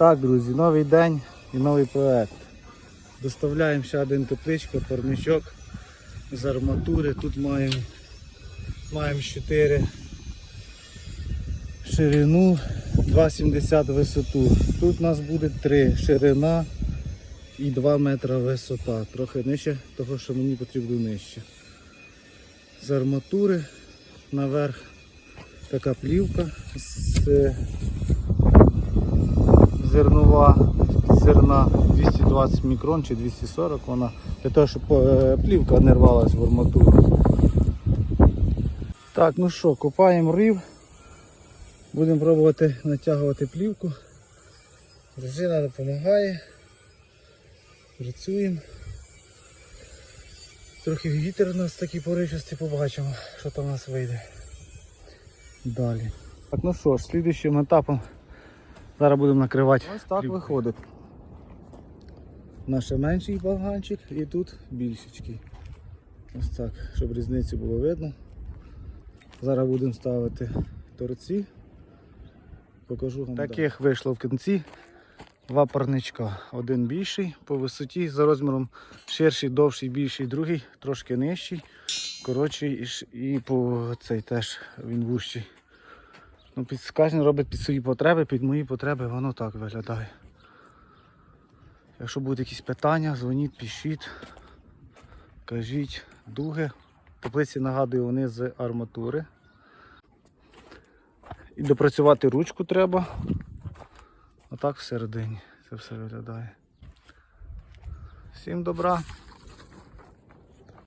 Так, друзі, новий день і новий проект. Доставляємо ще один тепличка, парничок з арматури. Тут маємо, маємо 4 ширину, 2,70 висоту. Тут у нас буде 3 ширина і 2 метра висота. Трохи нижче, того що мені потрібно нижче. З арматури наверх така плівка з зернова зерна 220 мікрон чи 240 вона для того, щоб е, плівка не рвалась в арматуру. Так, ну що, копаємо рів. Будемо пробувати натягувати плівку. Дружина допомагає. Працюємо. Трохи вітер у нас такий поривчастий, побачимо, що там у нас вийде. Далі. Так, ну що ж, слідуючим етапом зараз будемо накривати. Ось так плівкою. виходить. Наш менший балганчик і тут більшечкий. Ось так, щоб різницю було видно. Зараз будемо ставити торці. Покажу вам. Таких вийшло в кінці два парничка. Один більший по висоті за розміром ширший, довший, більший, другий, трошки нижчий, коротший і, і по цей теж він вущий. Ну, під, кожен робить під свої потреби, під мої потреби воно так виглядає. Якщо будуть якісь питання, дзвоніть, пишіть, кажіть, дуги. Теплиці нагадую, вони з арматури. І допрацювати ручку треба. Отак всередині це все виглядає. Всім добра.